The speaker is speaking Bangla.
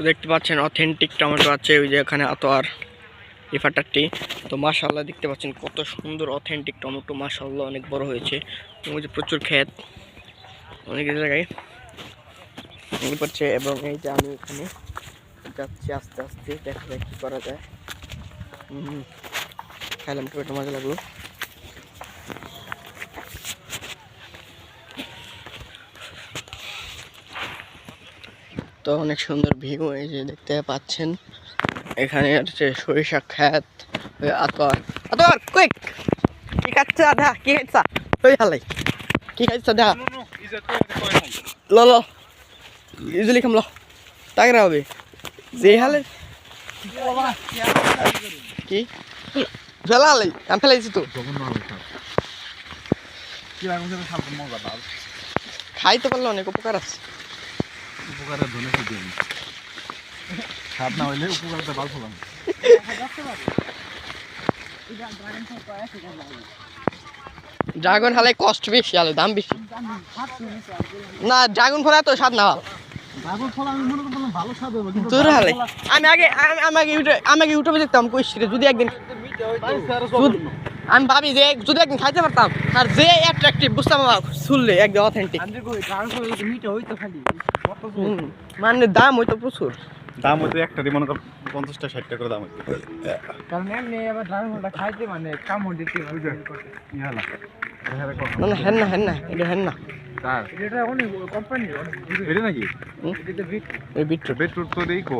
তো দেখতে পাচ্ছেন অথেন্টিক টমেটো আছে, ওই যে এখানে এত আতোয়ার রিফাটারটি তো মাশাল্লাহ দেখতে পাচ্ছেন কত সুন্দর অথেন্টিক টমেটো মাশাল্লাহ অনেক বড় হয়েছে। ওই যে প্রচুর ক্ষেত অনেক জায়গায়। পড়ছে এবং এই যে আমি এখানে যাচ্ছি আস্তে আস্তে, দেখা যায় কী করা যায়। হুম খাইলাম, টমেটো মজা লাগল। তো অনেক সুন্দর ভিউ এই যে দেখতে পাচ্ছেন। এখানে হচ্ছে সরিষা খ্যাত আতর। আতর কুইক কি খাচ্ছে আধা? কি খাইছা ওই হালাই। কি খাইছা আধা? ল ল। ইজুলি খাম তাগরা হবে। যে হালে কি? ফেলা হালাই। আমি ফেলাইছি তো। খাইতে পারলে অনেক উপকার আছে। উপকারের ধনে কি দিন না হইলে ভালো ফলাম ড্রাগন হালাই কষ্ট বেশি আলো দাম বেশি। না ড্রাগন ফল এত স্বাদ না ফল আমি আগে আমি- আগে ইউটিউবে আমি আগে ইউটিউবে দেখতাম কইছি রে, যদি একদিন আমি ভাবি যে যদি একদিন খাইতে পারতাম আর যে অ্যাট্রাকটিভ বুঝতাম না শুনলে একদম অথেন্টিক মানে দাম হইতো প্রচুর। দাম হয়তো একটারই মনে কর পঞ্চাশটা ষাটটা করে দাম হইতো। কারণ এমনি এবার ড্রাগন ফলটা খাইতে মানে কামড় দিতে না। না হেন না হেন না এটা হেন না। এটা অনেক কোম্পানি এটা নাকি? হুম? এটা বিট এই বিটরুট। তো কো